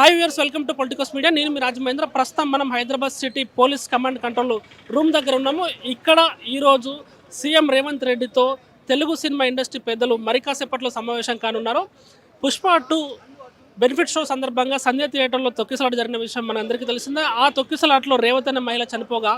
Hi viewers welcome to politicals media నేను మీ రాజమహేంద్ర ప్రస్తుతం మనం Hyderabad city police command control room దగ్గర ఉన్నాము. ఇక్కడ ఈరోజు సీఎం రేవంత్ రెడ్డితో తెలుగు సినిమా ఇండస్ట్రీ పెద్దలు మరి కాసేపట్లో సమావేశం కానున్నారు. పుష్ప టూ బెనిఫిట్ షో సందర్భంగా సంధ్య థియేటర్లో తొక్కిసలాట జరిగిన విషయం మనందరికీ తెలిసిందే. ఆ తొక్కిసలాటలో రేవతి అనే మహిళ చనిపోగా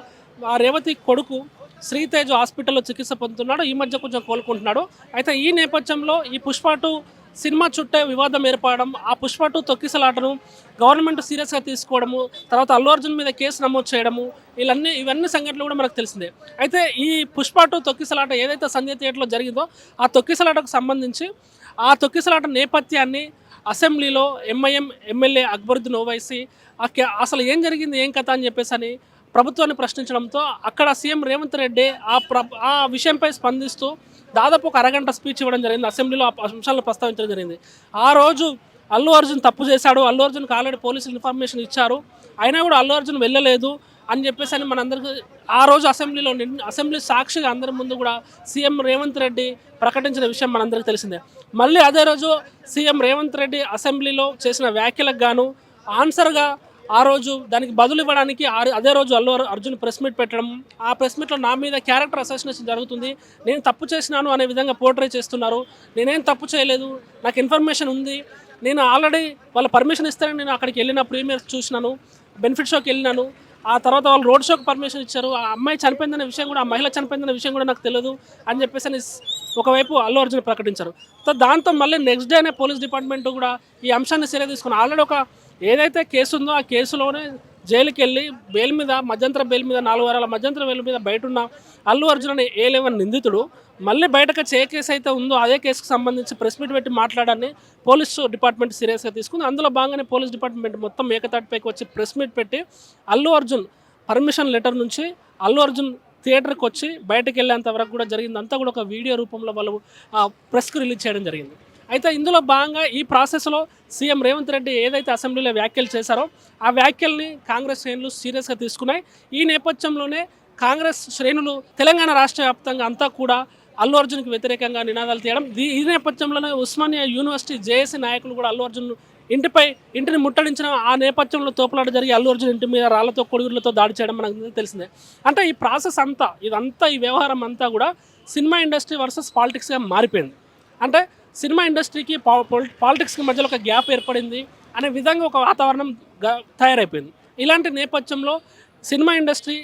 ఆ రేవతి కొడుకు శ్రీతేజ్ హాస్పిటల్లో చికిత్స పొందుతున్నాడు. ఈ మధ్య కొంచెం కోలుకుంటున్నాడు. అయితే ఈ నేపథ్యంలో ఈ పుష్ప టూ సినిమా చుట్టే వివాదం ఏర్పడడం ఆ పుష్ప టూ తొక్కిసలాటను గవర్నమెంట్ సీరియస్గా తీసుకోవడము తర్వాత అల్లు అర్జున్ మీద కేసు నమోదు చేయడము ఇవన్నీ ఇవన్నీ సంఘటనలు కూడా మనకు తెలిసిందే. అయితే ఈ పుష్ప టూ తొక్కిసలాట ఏదైతే సంజయ్ థియేటర్లో జరిగిందో ఆ తొక్కిసలాటకు సంబంధించి ఆ తొక్కిసలాట నేపథ్యాన్ని అసెంబ్లీలో ఎంఐఎం ఎమ్మెల్యే అక్బరుద్దీన్ ఓవైసీ ఆ కే- అసలు ఏం జరిగింది ఏం కథ అని చెప్పేసి అని ప్రభుత్వాన్ని ప్రశ్నించడంతో అక్కడ సీఎం రేవంత్ రెడ్డి ఆ ప్ర ఆ విషయంపై స్పందిస్తూ దాదాపు ఒక అరగంట స్పీచ్ ఇవ్వడం జరిగింది. అసెంబ్లీలో ఆ అంశాలను ప్రస్తావించడం జరిగింది. ఆ రోజు అల్లు అర్జున్ తప్పు చేశాడు. అల్లు అర్జున్కి ఆల్రెడీ పోలీసులు ఇన్ఫర్మేషన్ ఇచ్చారు. అయినా కూడా అల్లు అర్జున్ వెళ్ళలేదు అని చెప్పేసి అని మనందరికీ ఆ రోజు అసెంబ్లీలో అసెంబ్లీ సాక్షిగా అందరి ముందు కూడా సీఎం రేవంత్ రెడ్డి ప్రకటించిన విషయం మనందరికీ తెలిసిందే. మళ్ళీ అదే రోజు సీఎం రేవంత్ రెడ్డి అసెంబ్లీలో చేసిన వ్యాఖ్యలకు గాను ఆన్సర్గా ఆ రోజు దానికి బదులు ఇవ్వడానికి అదే రోజు అల్లు అర్- అర్జున్ ప్రెస్ మీట్ పెట్టడం ఆ ప్రెస్ మీట్లో నా మీద క్యారెక్టర్ అసోసినేషన్ జరుగుతుంది. నేను తప్పు చేసినాను అనే విధంగా పోర్ట్రే చేస్తున్నారు. నేనేం తప్పు చేయలేదు. నాకు ఇన్ఫర్మేషన్ ఉంది. నేను ఆల్రెడీ వాళ్ళ పర్మిషన్ ఇస్తారని నేను అక్కడికి వెళ్ళిన ప్రీమియర్స్ చూసినాను. బెనిఫిట్ షోకి వెళ్ళినాను. ఆ తర్వాత వాళ్ళు రోడ్ షోకి పర్మిషన్ ఇచ్చారు. ఆ అమ్మాయి చనిపోయిందనే విషయం కూడా ఆ మహిళ చనిపోయిందనే విషయం కూడా నాకు తెలియదు అని చెప్పేసి అని ఒకవైపు అల్లు అర్జున్ ప్రకటించారు. సో దాంతో మళ్ళీ నెక్స్ట్ డేనే పోలీస్ డిపార్ట్మెంట్ కూడా ఈ అంశాన్ని సీరియస్ తీసుకుని ఆల్రెడీ ఒక ఏదైతే కేసు ఉందో ఆ కేసులోనే జైలుకి వెళ్ళి బెయిల్ మీద మధ్యంతర బెయిల్ మీద నాలుగు వారాల మధ్యంతర బెయిల్ మీద బయట ఉన్న అల్లు అర్జున్ అనే ఏ లెవెన్ నిందితుడు. మళ్ళీ బయటకు వచ్చి ఏ కేసు అయితే ఉందో అదే కేసుకు సంబంధించి ప్రెస్ మీట్ పెట్టి మాట్లాడాలని పోలీస్ డిపార్ట్మెంట్ సీరియస్గా తీసుకుంది. అందులో భాగంగానే పోలీస్ డిపార్ట్మెంట్ మొత్తం ఏకతాటిపైకి వచ్చి ప్రెస్ మీట్ పెట్టి అల్లు అర్జున్ పర్మిషన్ లెటర్ నుంచి అల్లు అర్జున్ థియేటర్కి వచ్చి బయటకు వెళ్ళేంత వరకు కూడా జరిగింది అంతా కూడా ఒక వీడియో రూపంలో వాళ్ళు ప్రెస్కి రిలీజ్ చేయడం జరిగింది. అయితే ఇందులో భాగంగా ఈ ప్రాసెస్లో సీఎం రేవంత్ రెడ్డి ఏదైతే అసెంబ్లీలో వ్యాఖ్యలు చేశారో ఆ వ్యాఖ్యల్ని కాంగ్రెస్ శ్రేణులు సీరియస్గా తీసుకున్నాయి. ఈ నేపథ్యంలోనే కాంగ్రెస్ శ్రేణులు తెలంగాణ రాష్ట్ర వ్యాప్తంగా అంతా కూడా అల్లు అర్జున్కి వ్యతిరేకంగా నినాదాలు తీయడం. దీ ఈ నేపథ్యంలోనే ఉస్మానియా యూనివర్సిటీ జేఏసీ నాయకులు కూడా అల్లు అర్జున్ ఇంటిపై ఇంటిని ముట్టడించిన ఆ నేపథ్యంలో తోపులాట జరిగి అల్లు అర్జున్ ఇంటి మీద రాళ్ళతో కొడుగులతో దాడి చేయడం మనకు తెలిసిందే. అంటే ఈ ప్రాసెస్ అంతా ఇదంతా ఈ వ్యవహారం అంతా కూడా సినిమా ఇండస్ట్రీ వర్సెస్ పాలిటిక్స్గా మారిపోయింది. అంటే సినిమా ఇండస్ట్రీకి పాలిటిక్స్కి మధ్యలో ఒక గ్యాప్ ఏర్పడింది అనే విధంగా ఒక వాతావరణం తయారైపోయింది. ఇలాంటి నేపథ్యంలో సినిమా ఇండస్ట్రీ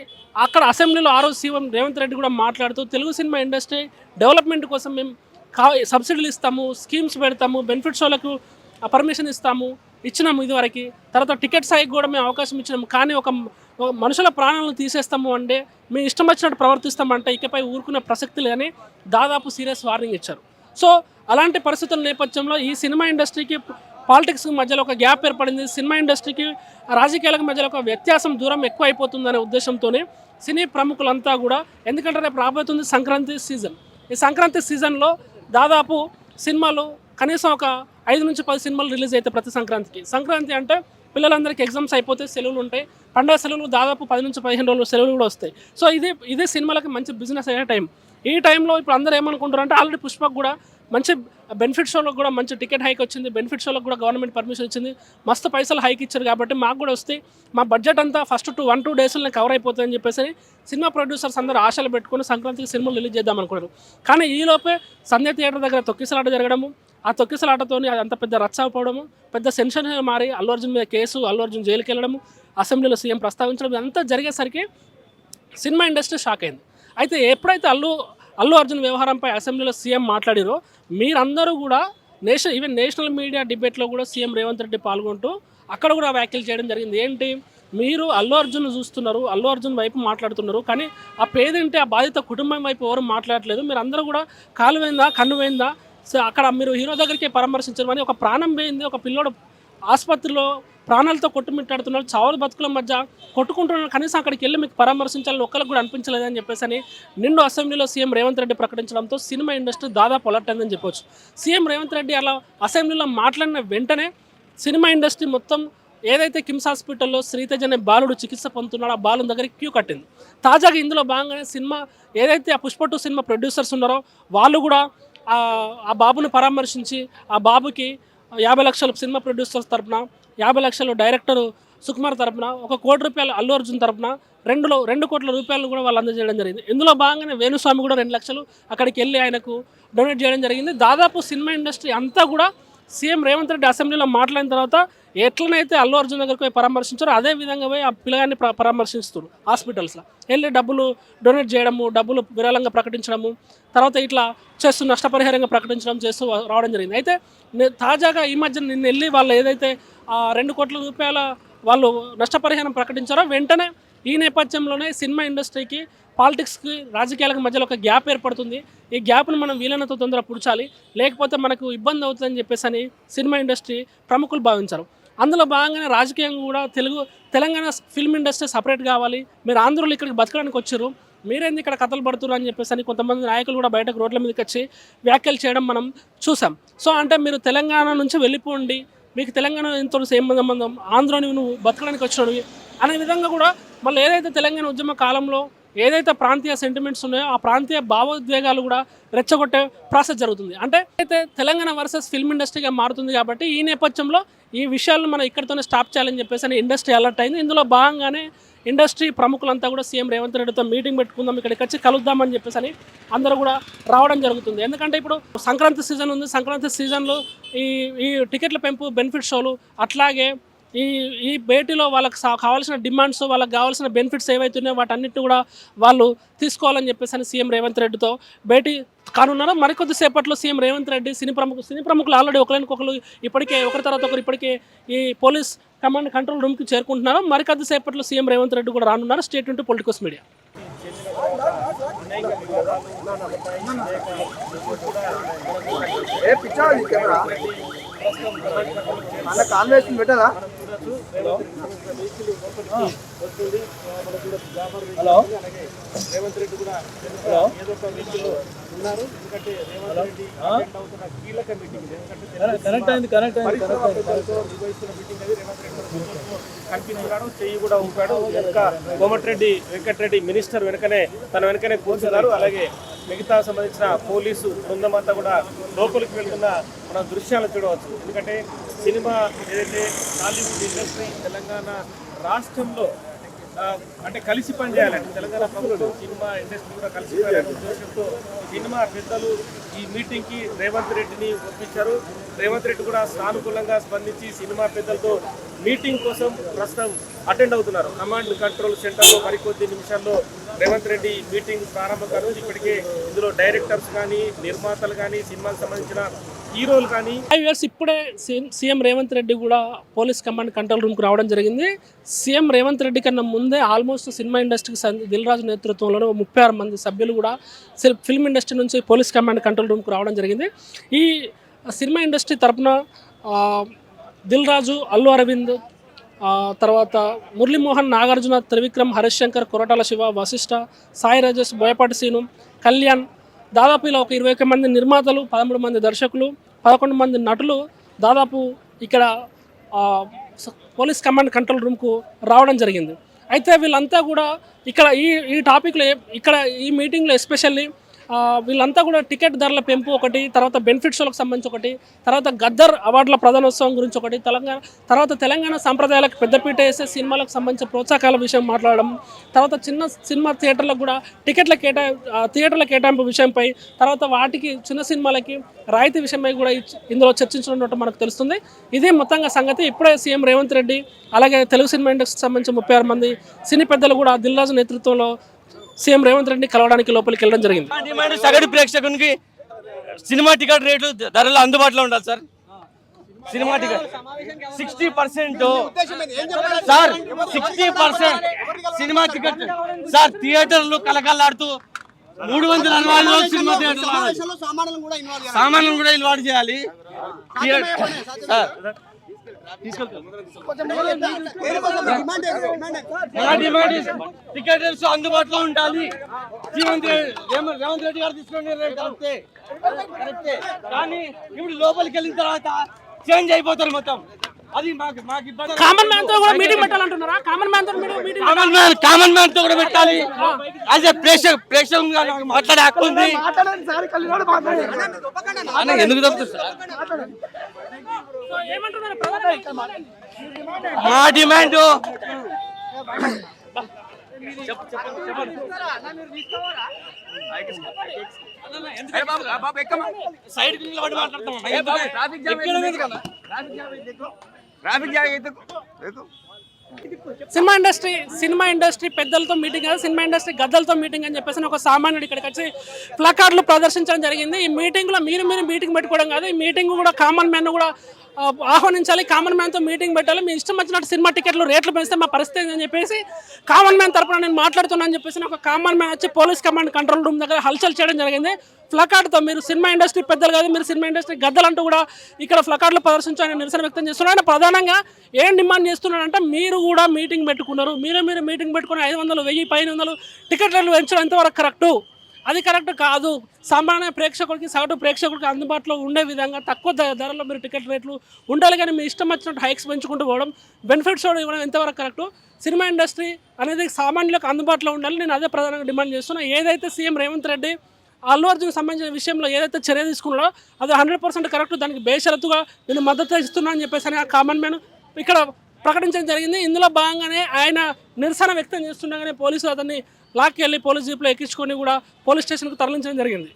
అక్కడ అసెంబ్లీలో ఆ రోజు సీఎం రేవంత్ రెడ్డి కూడా మాట్లాడుతూ తెలుగు సినిమా ఇండస్ట్రీ డెవలప్మెంట్ కోసం మేము కా సబ్సిడీలు ఇస్తాము స్కీమ్స్ పెడతాము బెనిఫిట్ షోలకు పర్మిషన్ ఇస్తాము ఇచ్చినాము ఇదివరకు. తర్వాత టికెట్ సాయికి కూడా మేము అవకాశం ఇచ్చినాము. కానీ ఒక ఒక మనుషుల ప్రాణాలను తీసేస్తాము అంటే మేము ఇష్టం వచ్చినట్టు ప్రవర్తిస్తామంటే ఇకపై ఊరుకునే ప్రసక్తి లేని దాదాపు సీరియస్ వార్నింగ్ ఇచ్చారు. సో అలాంటి పరిస్థితుల నేపథ్యంలో ఈ సినిమా ఇండస్ట్రీకి పాలిటిక్స్ మధ్యలో ఒక గ్యాప్ ఏర్పడింది. సినిమా ఇండస్ట్రీకి రాజకీయాలకు మధ్యలో ఒక వ్యత్యాసం దూరం ఎక్కువ అయిపోతుందనే ఉద్దేశంతోనే సినీ ప్రముఖులంతా కూడా ఎందుకంటే రేపు రాబోతుంది సంక్రాంతి సీజన్. ఈ సంక్రాంతి సీజన్లో దాదాపు సినిమాలు కనీసం ఒక ఐదు నుంచి పది సినిమాలు రిలీజ్ అవుతాయి ప్రతి సంక్రాంతికి. సంక్రాంతి అంటే పిల్లలందరికీ ఎగ్జామ్స్ అయిపోతే సెలవులు ఉంటాయి. పండుగ సెలవులు దాదాపు పది నుంచి పదిహేను రోజులు సెలవులు కూడా వస్తాయి. సో ఇది ఇదే సినిమాలకి మంచి బిజినెస్ అయ్యే టైం ఈ టైంలో ఇప్పుడు అందరూ ఏమనుకుంటారు అంటే ఆల్రెడీ పుష్పకు కూడా మంచి బెనిఫిట్ షోలకు కూడా మంచి టికెట్ హైక్ వచ్చింది బెనిఫిట్ షోలకు కూడా గవర్నమెంట్ పర్మిషన్ ఇచ్చింది. మస్తు పైసలు హైక్ ఇచ్చారు కాబట్టి మాకు కూడా వస్తే మా బడ్జెట్ అంతా ఫస్ట్ టూ వన్ టూ డేస్లో కవర్ అయిపోతుందని చెప్పేసి సినిమా ప్రొడ్యూసర్స్ అందరూ ఆశలు పెట్టుకుని సంక్రాంతికి సినిమాలు రిలీజ్ చేద్దాం అనుకున్నారు. కానీ ఈలోపే సంధ్య థియేటర్ దగ్గర తొక్కిసలాట జరగడము ఆ తొక్కిసలాటతోని అది అంత పెద్ద రచ్చ అయిపోవడము పెద్ద సెన్షన్ మారి అల్లు అర్జున్ మీద కేసు అల్లు అర్జున్ జైలుకి వెళ్ళడము అసెంబ్లీలో సీఎం ప్రస్తావించడం ఇదంతా జరిగేసరికి సినిమా ఇండస్ట్రీ షాక్ అయింది. అయితే ఎప్పుడైతే అల్లు అల్లు అర్జున్ వ్యవహారంపై అసెంబ్లీలో సీఎం మాట్లాడిరో మీరందరూ కూడా నేషనల్ ఈవెన్ నేషనల్ మీడియా డిబేట్లో కూడా సీఎం రేవంత్ రెడ్డి పాల్గొంటూ అక్కడ కూడా వ్యాఖ్యలు చేయడం జరిగింది. ఏంటి? మీరు అల్లు అర్జున్ చూస్తున్నారు అల్లు అర్జున్ వైపు మాట్లాడుతున్నారు కానీ ఆ పేదంటే ఆ బాధిత కుటుంబం వైపు ఎవరు మాట్లాడలేదు మీరు అందరూ కూడా కాలు పోయిందా కన్ను పోయిందా సో అక్కడ మీరు హీరో దగ్గరికి పరామర్శించారు అని ఒక ప్రాణం పోయింది ఒక పిల్లోడు ఆసుపత్రిలో ప్రాణాలతో కొట్టుమిట్టాడుతున్నారు చావుల బతుకుల మధ్య కొట్టుకుంటున్నారు కనీసం అక్కడికి వెళ్ళి మీకు పరామర్శించాలని ఒక్కరికి కూడా అనిపించలేదని చెప్పేసి అని నిండు అసెంబ్లీలో సీఎం రేవంత్ రెడ్డి ప్రకటించడంతో సినిమా ఇండస్ట్రీ దాదాపు అలర్ట్ చెప్పొచ్చు. సీఎం రేవంత్ రెడ్డి అలా అసెంబ్లీలో మాట్లాడిన వెంటనే సినిమా ఇండస్ట్రీ మొత్తం ఏదైతే కిమ్స్ హాస్పిటల్లో శ్రీతేజ్ అనే బాలుడు చికిత్స పొందుతున్నాడో ఆ బాలు దగ్గరికి క్యూ కట్టింది. తాజాగా ఇందులో భాగంగానే సినిమా ఏదైతే ఆ పుష్ప టూ సినిమా ప్రొడ్యూసర్స్ ఉన్నారో వాళ్ళు కూడా ఆ- ఆ బాబుని పరామర్శించి ఆ బాబుకి యాభై లక్షల సినిమా ప్రొడ్యూసర్స్ తరపున యాభై లక్షలు డైరెక్టర్ సుకుమార్ తరపున ఒక కోటి రూపాయలు అల్లు అర్జున్ తరపున రెండులో రెండు కోట్ల రూపాయలు కూడా వాళ్ళు అందజేయడం జరిగింది. ఇందులో భాగంగానే వేణుస్వామి కూడా రెండు లక్షలు అక్కడికి వెళ్ళి ఆయనకు డొనేట్ చేయడం జరిగింది. దాదాపు సినిమా ఇండస్ట్రీ అంతా కూడా సీఎం రేవంత్ రెడ్డి అసెంబ్లీలో మాట్లాడిన తర్వాత ఎట్లనైతే అల్లు అర్జున్ దగ్గరకు పోయి పరామర్శించారో అదే విధంగా పోయి ఆ పిల్లగాన్ని పరామర్శిస్తున్నారు పరామర్శిస్తారు హాస్పిటల్స్లో. వెళ్ళి డబ్బులు డొనేట్ చేయడము డబ్బులు విరాళంగా ప్రకటించడము తర్వాత ఇట్లా చేస్తూ నష్టపరిహారంగా ప్రకటించడం చేస్తూ రావడం జరిగింది. అయితే తాజాగా ఈ మధ్య నిన్న వెళ్ళి వాళ్ళు ఏదైతే ఆ రెండు కోట్ల రూపాయల వాళ్ళు నష్టపరిహారం ప్రకటించారో వెంటనే ఈ నేపథ్యంలోనే సినిమా ఇండస్ట్రీకి పాలిటిక్స్కి రాజకీయాలకు మధ్యలో ఒక గ్యాప్ ఏర్పడుతుంది. ఈ గ్యాప్ను మనం వీలైనంత తొందరగా పుడచాలి. లేకపోతే మనకు ఇబ్బంది అవుతుందని చెప్పేసి అని సినిమా ఇండస్ట్రీ ప్రముఖులు భావించారు. అందులో భాగంగానే రాజకీయంగా కూడా Telugu Telangana film industry separate కావాలి. మీరు ఆంధ్రులు ఇక్కడికి బతకడానికి వచ్చారు. మీరేంది ఇక్కడ కథలు పడుతున్నారు అని చెప్పేసి అని కొంతమంది నాయకులు కూడా బయటకు రోడ్ల మీదకి వచ్చి వ్యాఖ్యలు చేయడం మనం చూసాం సో అంటే మీరు తెలంగాణ నుంచి వెళ్ళిపోండి. మీకు తెలంగాణ ఎంతో సేమ్ సంబంధం? ఆంధ్రని నువ్వు బతకడానికి వచ్చినవి అనే విధంగా కూడా మళ్ళీ ఏదైతే తెలంగాణ ఉద్యమ కాలంలో ఏదైతే ప్రాంతీయ సెంటిమెంట్స్ ఉన్నాయో ఆ ప్రాంతీయ భావోద్వేగాలు కూడా రెచ్చగొట్టే ప్రాసెస్ జరుగుతుంది. అంటే అయితే తెలంగాణ వర్సెస్ ఫిల్మ్ ఇండస్ట్రీగా మారుతుంది కాబట్టి ఈ నేపథ్యంలో ఈ విషయాలను మనం ఇక్కడితోనే స్టాప్ చేయాలని చెప్పేసి అని ఇండస్ట్రీ అలర్ట్ అయింది. ఇందులో భాగంగానే ఇండస్ట్రీ ప్రముఖులంతా కూడా సీఎం రేవంత్ రెడ్డితో మీటింగ్ పెట్టుకుందాం ఇక్కడికి వచ్చి కలుద్దామని చెప్పేసి అని అందరూ కూడా రావడం జరుగుతుంది. ఎందుకంటే ఇప్పుడు సంక్రాంతి సీజన్ ఉంది. సంక్రాంతి సీజన్లో ఈ ఈ టికెట్ల పెంపు బెనిఫిట్ షోలు అట్లాగే ఈ ఈ భేటీలో వాళ్ళకి సా- కావాల్సిన డిమాండ్స్ వాళ్ళకి కావాల్సిన బెనిఫిట్స్ ఏవైతున్నాయో వాటన్నిటిని కూడా వాళ్ళు తీసుకోవాలని చెప్పేసి అని సీఎం రేవంత్ రెడ్డితో భేటీ కానున్నారు మరికొద్ది సేపట్లో సీఎం రేవంత్ రెడ్డి సినీ ప్రముఖ సినీ ప్రముఖులు ఆల్రెడీ ఒకరికొకరు ఇప్పటికే ఒకరి తర్వాత ఒకరు ఇప్పటికే ఈ పోలీస్ కమాండ్ కంట్రోల్ రూమ్కి చేరుకుంటున్నారు మరికొద్ది సేపట్లో సీఎం రేవంత్ రెడ్డి కూడా రానున్నారు స్టేట్ టు పొలిటికల్స్ మీడియా. ఏ మన కాన్వేషన్ పెట్టారా హలో? రేవంత్ రెడ్డి కూడా హలో? ఏదో ఒక ఉన్నారు. ఎందుకంటే రేవంత్ రెడ్డి అటెండ్ అవుతున్న కీలక మీటింగ్ ఇది. ఎందుకంటే కనెక్ట్ అయింది కనెక్ట్ అయింది పరిశ్రమ పెద్దలతో నిర్వహిస్తున్న మీటింగ్ అది రేవంత్ రెడ్డి కూడా ఫోటోలో కనిపించున్నాడు చెయ్యి కూడా ఊపాడు. వెనక కోమటిరెడ్డి వెంకటరెడ్డి మినిస్టర్ వెనకనే తన వెనకనే కూర్చున్నారు. అలాగే మిగతా సంబంధించిన పోలీసు బృందం అంతా కూడా లోపలికి వెళ్తున్న మన దృశ్యాలు చూడవచ్చు. ఎందుకంటే సినిమా ఏదైతే టాలీవుడ్ ఇండస్ట్రీ తెలంగాణ రాష్ట్రంలో అంటే కలిసి పనిచేయాలంటే తెలంగాణ ప్రభుత్వం సినిమా ఇండస్ట్రీ కూడా కలిసి పనిచేయాలనే ఉద్దేశంతో సినిమా పెద్దలు ఈ మీటింగ్కి రేవంత్ రెడ్డిని ఒప్పించారు. రేవంత్ రెడ్డి కూడా సానుకూలంగా స్పందించి సినిమా పెద్దలతో మీటింగ్ కోసం ప్రస్తుతం అటెండ్ అవుతున్నారు. కమాండ్ కంట్రోల్ సెంటర్లో మరికొద్ది నిమిషాల్లో రేవంత్ రెడ్డి మీటింగ్ ప్రారంభం కాదు ఇప్పటికే ఇందులో డైరెక్టర్స్ కానీ నిర్మాతలు కానీ సినిమాకి సంబంధించిన హీరోలు కానీ ఫైవ్ ఇయర్స్ ఇప్పుడే సీఎం సీఎం రేవంత్ రెడ్డి కూడా పోలీస్ కమాండ్ కంట్రోల్ రూమ్కి రావడం జరిగింది. సీఎం రేవంత్ రెడ్డి కన్నా ముందే ఆల్మోస్ట్ సినిమా ఇండస్ట్రీకి సంబంధ దిల్ రాజు నేతృత్వంలోనే ముప్పై ఆరు మంది సభ్యులు కూడా ఫిల్మ్ ఇండస్ట్రీ నుంచి పోలీస్ కమాండ్ కంట్రోల్ రూమ్కి రావడం జరిగింది. ఈ సినిమా ఇండస్ట్రీ తరపున దిల్ రాజు అల్లు అరవింద్ తర్వాత మురళీమోహన్ నాగార్జున త్రివిక్రమ్ హరిశంకర్ కొరటాల శివ వశిష్ఠ సాయి రాజేష్ బోయపాటి సీను కళ్యాణ్ దాదాపు ఇలా ఒక ఇరవై ఒక మంది నిర్మాతలు పదమూడు మంది దర్శకులు పదకొండు మంది నటులు దాదాపు ఇక్కడ పోలీస్ కమాండ్ కంట్రోల్ రూమ్కు రావడం జరిగింది. అయితే వీళ్ళంతా కూడా ఇక్కడ ఈ ఈ టాపిక్లో ఇక్కడ ఈ మీటింగ్లో ఎస్పెషల్లీ వీళ్ళంతా కూడా టికెట్ ధరల పెంపు ఒకటి తర్వాత బెనిఫిట్ షోలకు సంబంధించి ఒకటి తర్వాత గద్దర్ అవార్డుల ప్రధానోత్సవం గురించి ఒకటి తెలంగాణ తర్వాత తెలంగాణ సాంప్రదాయాలకు పెద్దపీట వేసే సినిమాలకు సంబంధించిన ప్రోత్సాహకాల విషయం మాట్లాడడం తర్వాత చిన్న సినిమా థియేటర్లకు కూడా టికెట్ల కేటా థియేటర్ల కేటాయింపు విషయంపై తర్వాత వాటికి చిన్న సినిమాలకి రాయితీ విషయమై కూడా ఇందులో చర్చించనున్నట్టు మనకు తెలుస్తుంది. ఇదే మొత్తంగా సంగతి. ఇప్పుడే సీఎం రేవంత్ రెడ్డి అలాగే తెలుగు సినిమా ఇండస్ట్రీకి సంబంధించిన ముప్పై మంది సినీ పెద్దలు కూడా దిల్రాజు నేతృత్వంలో సీఎం రేవంత్ రెడ్డిని కలవడానికి లోపలికి వెళ్ళడం జరిగింది. డిమాండ్ సగటు ప్రేక్షకునికి సినిమా టికెట్ రేట్లు ధరలు అందుబాటులో ఉండాలి sir. Cinema ticket. Sixty percent. Sir sixty percent cinema ticket. Sir థియేటర్లు కలకల్లాడుతూ మూడు వందల రోజులు సినిమా థియేటర్లు ఆడాలి. సామాన్లను కూడా ఇన్వాల్వ్ చేయాలి. సామాన్లను కూడా ఇన్వాల్వ్ చేయాలి. థియేటర్ సార్ అందుబాటులో ఉండాలి. రేవంత్ రెడ్డి రేమ- రేవంత్ రెడ్డి గారు తీసుకోండి కరెక్టే కరెక్టే. కానీ ఇప్పుడు లోపలికి వెళ్ళిన తర్వాత చేంజ్ అయిపోతారు మొత్తం. అది మాకు మాకు ఇబ్బంది. కామన్ మ్యాన్తో కూడా మీటింగ్ పెట్టాలంటున్నారా? కామన్ మ్యాన్తో మీటింగ్ కామన్ మ్యాన్ కామన్ మ్యాన్తో కూడా పెట్టాలి. అదే ప్రేక్షక ప్రేక్షకులుగా నాకు మాట్లాడే హక్కు ఉంది. అన్న. ఎందుకు తప్పుతుంది సార్ ఏమంటున్నారు? ప్రధానంగా? మా డిమాండ్. సైడ్ నిలబడి మాట్లాడతాం traffic jam cinema industry cinema industry పెద్దలతో మీటింగ్ కాదు సినిమా ఇండస్ట్రీ గద్దలతో మీటింగ్ అని చెప్పేసి ఒక సామాన్యుడు ఇక్కడికి వచ్చి ప్లకార్డులు ప్రదర్శించడం జరిగింది. ఈ మీటింగ్లో మీరు మీరు మీటింగ్ పెట్టుకోవడం కాదు ఈ మీటింగ్ కూడా కామన్ మ్యాన్ కూడా ఆహ్వానించాలి. కామన్ మ్యాన్తో మీటింగ్ పెట్టాలి. మీ ఇష్టం వచ్చినట్టు సినిమా టికెట్లు రేట్లు పెంచితే మా పరిస్థితి అని చెప్పేసి కామన్ మ్యాన్ తరపున నేను మాట్లాడుతున్నాను చెప్పేసి ఒక కామన్ మ్యాన్ వచ్చి పోలీస్ కమాండ్ కంట్రోల్ రూమ్ దగ్గర హల్చల్ చేయడం జరిగింది. ఫ్లకార్డ్తో మీరు సినిమా ఇండస్ట్రీ పెద్దలు కాదు మీరు సినిమా ఇండస్ట్రీ గద్దలంటూ కూడా ఇక్కడ ఫ్లకార్డులు ప్రదర్శించాలని నిరసన వ్యక్తం చేస్తున్నారు. ప్రధానంగా ఏం డిమాండ్ చేస్తున్నాడంటే మీరు కూడా మీటింగ్ పెట్టుకున్నారు. మీరు మీరు మీటింగ్ పెట్టుకుని ఐదు వందలు వెయ్యి పైన వందలు టికెట్ రేట్లు పెంచడం ఎంతవరకు కరెక్టు? అది కరెక్ట్ కాదు. సామాన్య ప్రేక్షకుడికి సగటు ప్రేక్షకుడికి అందుబాటులో ఉండే విధంగా తక్కువ ధరలో మీరు టికెట్ రేట్లు ఉండాలి కానీ మీ ఇష్టం వచ్చినట్టు హైక్స్ పెంచుకుంటూ పోవడం బెనిఫిట్స్ కూడా ఇవ్వడం ఎంతవరకు కరెక్టు? సినిమా ఇండస్ట్రీ అనేది సామాన్యులకు అందుబాటులో ఉండాలి. నేను అదే ప్రధానంగా డిమాండ్ చేస్తున్నా. ఏదైతే సీఎం రేవంత్ రెడ్డి అల్లు అర్జున్ సంబంధించిన విషయంలో ఏదైతే చర్య తీసుకున్నాడో అది హండ్రెడ్ పర్సెంట్ కరెక్ట్. దానికి బేషరతుగా నేను మద్దతు ఇస్తున్నా అని చెప్పేసి అని ఆ కామన్ మ్యాన్ ఇక్కడ ప్రకటించడం జరిగింది. ఇందులో భాగంగానే ఆయన నిరసన వ్యక్తం చేస్తుండగానే పోలీసులు అతన్ని లాక్కి వెళ్ళి పోలీస్ జీప్లో ఎక్కించుకొని కూడా పోలీస్ స్టేషన్కు తరలించడం జరిగింది.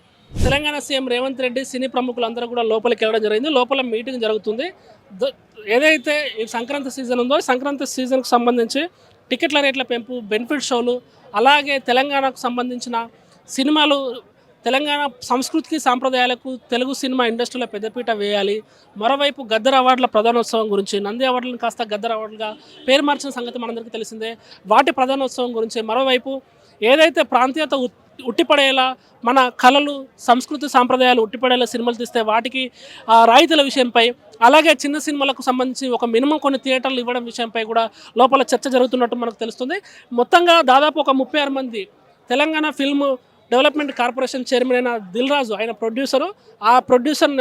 తెలంగాణ సీఎం రేవంత్ రెడ్డి సినీ ప్రముఖులందరూ కూడా లోపలికి వెళ్ళడం జరిగింది. లోపల మీటింగ్ జరుగుతుంది. ద- ఏదైతే ఈ సంక్రాంతి సీజన్ ఉందో సంక్రాంతి సీజన్కు సంబంధించి టికెట్ల రేట్ల పెంపు బెనిఫిట్ షోలు అలాగే తెలంగాణకు సంబంధించిన సినిమాలు తెలంగాణ సంస్కృతికి సాంప్రదాయాలకు తెలుగు సినిమా ఇండస్ట్రీలో పెద్దపీట వేయాలి. మరోవైపు గద్దర్ అవార్డుల ప్రధానోత్సవం గురించి నంది అవార్డులను కాస్త గద్దర్ అవార్డులుగా పేరు మార్చిన సంగతి మనందరికీ తెలిసిందే. వాటి ప్రధానోత్సవం గురించి మరోవైపు ఏదైతే ప్రాంతీయత ఉట్టిపడేలా మన కళలు సంస్కృతి సాంప్రదాయాలు ఉట్టిపడేలా సినిమాలు తీస్తే వాటికి ఆ, రాయితీల విషయంపై అలాగే చిన్న సినిమాలకు సంబంధించి ఒక మినిమం కొన్ని థియేటర్లు ఇవ్వడం విషయంపై కూడా లోపల చర్చ జరుగుతున్నట్టు మనకు తెలుస్తుంది. మొత్తంగా దాదాపు ఒక ముప్పై ఆరు మంది Telangana film development corporation chairman అయిన దిల్ రాజు ఆయన ప్రొడ్యూసరు. ఆ producer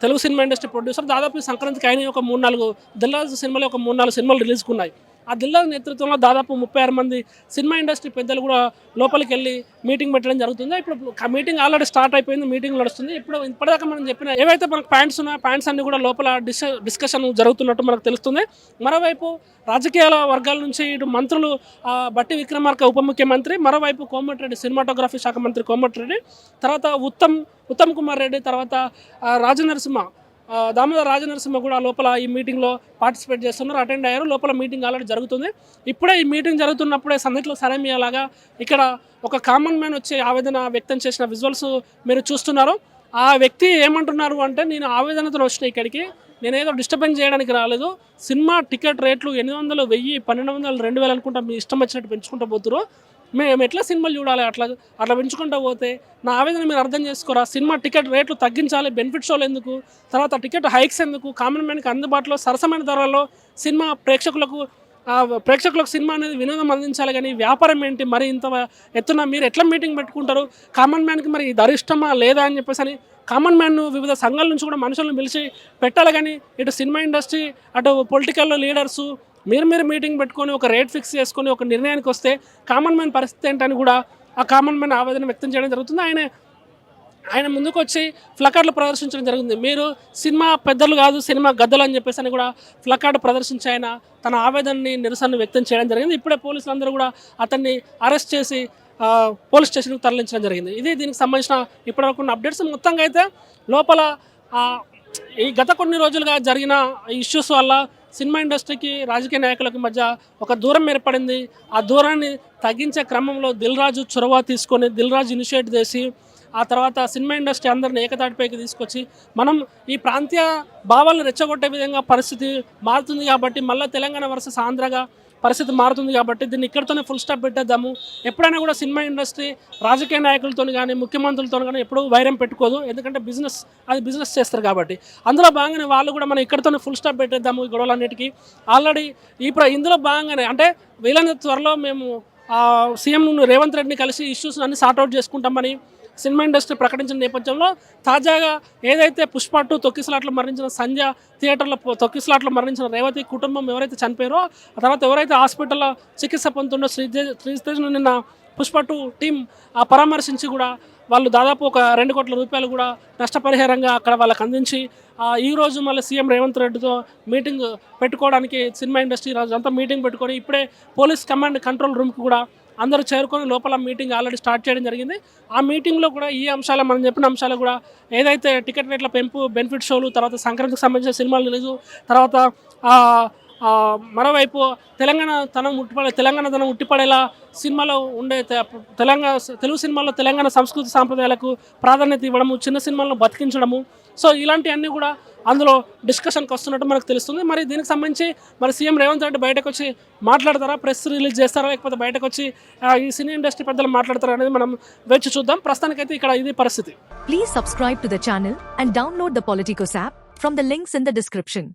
Telugu cinema industry producer. దాదాపు సంక్రాంతికి ఆయన ఒక మూడు నాలుగు దిల్ రాజు సినిమాలు ఒక మూడు నాలుగు సినిమాలు రిలీజ్కి ఆ దిల్లా నేతృత్వంలో దాదాపు ముప్పై ఆరు మంది సినిమా ఇండస్ట్రీ పెద్దలు కూడా లోపలికి వెళ్ళి మీటింగ్ పెట్టడం జరుగుతుంది. ఇప్పుడు ఆ మీటింగ్ ఆల్రెడీ స్టార్ట్ అయిపోయింది మీటింగ్ నడుస్తుంది. ఇప్పుడు ఇప్పటిదాకా మనం చెప్పిన ఏవైతే మనకు పాయింట్స్ ఉన్నాయో పాయింట్స్ అన్ని కూడా లోపల డిస్ డిస్కషన్ జరుగుతున్నట్టు మనకు తెలుస్తుంది. మరోవైపు రాజకీయాల వర్గాల నుంచి ఇటు మంత్రులు బట్టి విక్రమార్క ఉప ముఖ్యమంత్రి మరోవైపు కోమటిరెడ్డి సినిమాటోగ్రఫీ శాఖ మంత్రి కోమటిరెడ్డి తర్వాత ఉత్తమ్ ఉత్తమ్ కుమార్ రెడ్డి తర్వాత రాజనరసింహ దామోదర రాజనరసింహ కూడా లోపల ఈ మీటింగ్లో పార్టిసిపేట్ చేస్తున్నారు. అటెండ్ అయ్యారు. లోపల మీటింగ్ ఆల్రెడీ జరుగుతుంది. ఇప్పుడే ఈ మీటింగ్ జరుగుతున్నప్పుడే సందట్లో సరైన ఇక్కడ ఒక కామన్ మ్యాన్ వచ్చి ఆవేదన వ్యక్తం చేసిన విజువల్స్ మీరు చూస్తున్నారు. ఆ వ్యక్తి ఏమంటున్నారు అంటే నేను ఆవేదనతో వచ్చిన ఇక్కడికి. నేనేదో డిస్టర్బెన్స్ చేయడానికి రాలేదు. సినిమా టికెట్ రేట్లు ఎనిమిది వందలు వెయ్యి పన్నెండు వందలు రెండు వేలు అనుకుంటా మీ ఇష్టం వచ్చినట్టు పెంచుకుంటూ పోతున్నారు మేము ఎట్లా సినిమాలు చూడాలి? అట్లా అట్లా పెంచుకుంటూ పోతే నా ఆవేదన మీరు అర్థం చేసుకోరా? సినిమా టికెట్ రేట్లు తగ్గించాలి బెనిఫిట్ షోలు ఎందుకు? తర్వాత టికెట్ హైక్స్ ఎందుకు? కామన్ మ్యాన్కి అందుబాటులో సరసమైన ధరలో సినిమా ప్రేక్షకులకు ప్రేక్షకులకు సినిమా అనేది వినోదం అందించాలి కానీ వ్యాపారం ఏంటి? మరి ఇంత ఎత్తున మీరు ఎట్లా మీటింగ్ పెట్టుకుంటారు? కామన్ మ్యాన్కి మరి ధర లేదా అని చెప్పేసి అని కామన్ మ్యాన్ వివిధ సంఘాల నుంచి కూడా మనుషులను పిలిచి పెట్టాలి కానీ ఇటు సినిమా ఇండస్ట్రీ అటు పొలిటికల్ లీడర్స్ మీరు మీరు మీటింగ్ పెట్టుకొని ఒక రేట్ ఫిక్స్ చేసుకొని ఒక నిర్ణయానికి వస్తే కామన్ మ్యాన్ పరిస్థితి ఏంటని కూడా ఆ కామన్ మ్యాన్ ఆవేదన వ్యక్తం చేయడం జరుగుతుంది. ఆయన ఆయన ముందుకు వచ్చి ఫ్లకార్డులు ప్రదర్శించడం జరిగింది మీరు సినిమా పెద్దలు కాదు సినిమా గద్దలు అని చెప్పేసి అని కూడా ఫ్లకార్డు ప్రదర్శించి ఆయన తన ఆవేదనని నిరసనను వ్యక్తం చేయడం జరిగింది. ఇప్పుడే పోలీసులు అందరూ కూడా అతన్ని అరెస్ట్ చేసి పోలీస్ స్టేషన్కి తరలించడం జరిగింది. ఇది దీనికి సంబంధించిన ఇప్పటివరకు ఉన్న అప్డేట్స్. మొత్తంగా అయితే లోపల ఈ గత కొన్ని రోజులుగా జరిగిన ఇష్యూస్ వల్ల సినిమా ఇండస్ట్రీకి రాజకీయ నాయకులకు మధ్య ఒక దూరం ఏర్పడింది. ఆ దూరాన్ని తగ్గించే క్రమంలో దిల్ రాజు చొరవ తీసుకొని దిల్ రాజు ఇనిషియేట్ చేసి ఆ తర్వాత సినిమా ఇండస్ట్రీ అందరిని ఏకతాటిపైకి తీసుకొచ్చి మనం ఈ ప్రాంతీయ భావాలను రెచ్చగొట్టే విధంగా పరిస్థితి మారుతుంది కాబట్టి మళ్ళీ తెలంగాణ వర్సెస్ ఆంధ్రగా పరిస్థితి మారుతుంది కాబట్టి దీన్ని ఇక్కడితోనే ఫుల్ స్టాప్ పెట్టేద్దాము. ఎప్పుడైనా కూడా సినిమా ఇండస్ట్రీ రాజకీయ నాయకులతో కానీ ముఖ్యమంత్రులతో కానీ ఎప్పుడూ వైరం పెట్టుకోదు. ఎందుకంటే బిజినెస్ అది బిజినెస్ చేస్తారు కాబట్టి. అందులో భాగంగానే వాళ్ళు కూడా మనం ఇక్కడితోనే ఫుల్ స్టాప్ పెట్టేద్దాము ఈ గొడవలన్నిటికీ. ఆల్రెడీ ఈ ఇందులో భాగంగానే అంటే వీలైన త్వరలో మేము సీఎం రేవంత్ రెడ్డిని కలిసి ఇష్యూస్ అన్ని సార్ట్అవుట్ చేసుకుంటామని సినిమా ఇండస్ట్రీ ప్రకటించిన నేపథ్యంలో తాజాగా ఏదైతే పుష్ప టూ తొక్కిసలాట్లో మరణించిన సంధ్య థియేటర్లో తొక్కిసలాట్లో మరణించిన రేవతి కుటుంబం ఎవరైతే చనిపోయారో ఆ తర్వాత ఎవరైతే హాస్పిటల్లో చికిత్స పొందుతుండో శ్రీతేజ్ శ్రీతేజ్ను నిన్న పుష్ప టూ టీం ఆ పరామర్శించి కూడా వాళ్ళు దాదాపు ఒక రెండు కోట్ల రూపాయలు కూడా నష్టపరిహారంగా అక్కడ వాళ్ళకి అందించి ఈరోజు ఈ రోజు మళ్ళీ సీఎం రేవంత్ రెడ్డితో మీటింగ్ పెట్టుకోవడానికి సినిమా ఇండస్ట్రీ అంతా మీటింగ్ పెట్టుకొని ఇప్పుడే పోలీస్ కమాండ్ కంట్రోల్ రూమ్కి కూడా అందరూ చేరుకొని లోపల మీటింగ్ ఆల్రెడీ స్టార్ట్ చేయడం జరిగింది. ఆ మీటింగ్లో కూడా ఈ అంశాలు మనం చెప్పిన అంశాలు కూడా ఏదైతే టికెట్ రేట్ల పెంపు బెనిఫిట్ షోలు తర్వాత సంక్రాంతికి సంబంధించిన సినిమాలు రిలీజు తర్వాత మరోవైపు తెలంగాణ తనం ఉట్టిపడే తెలంగాణ తనం ఉట్టిపడేలా సినిమాలో ఉండే తె- తెలంగాణ తెలుగు సినిమాల్లో తెలంగాణ సంస్కృతి సాంప్రదాయాలకు ప్రాధాన్యత ఇవ్వడము చిన్న సినిమాలను బతికించడము. సో ఇలాంటివన్నీ కూడా అందులో డిస్కషన్కి వస్తున్నట్టు మనకు తెలుస్తుంది. మరి దీనికి సంబంధించి మరి సీఎం రేవంత్ రెడ్డి బయటకు వచ్చి మాట్లాడతారా? ప్రెస్ రిలీజ్ చేస్తారా? లేకపోతే బయటకు వచ్చి ఈ సినీ ఇండస్ట్రీ పెద్దలు మాట్లాడతారా అనేది మనం వేచి చూద్దాం. ప్రస్తుతానికైతే ఇక్కడ ఇది పరిస్థితి. Please subscribe to the channel and download the Politicos app from the links in the description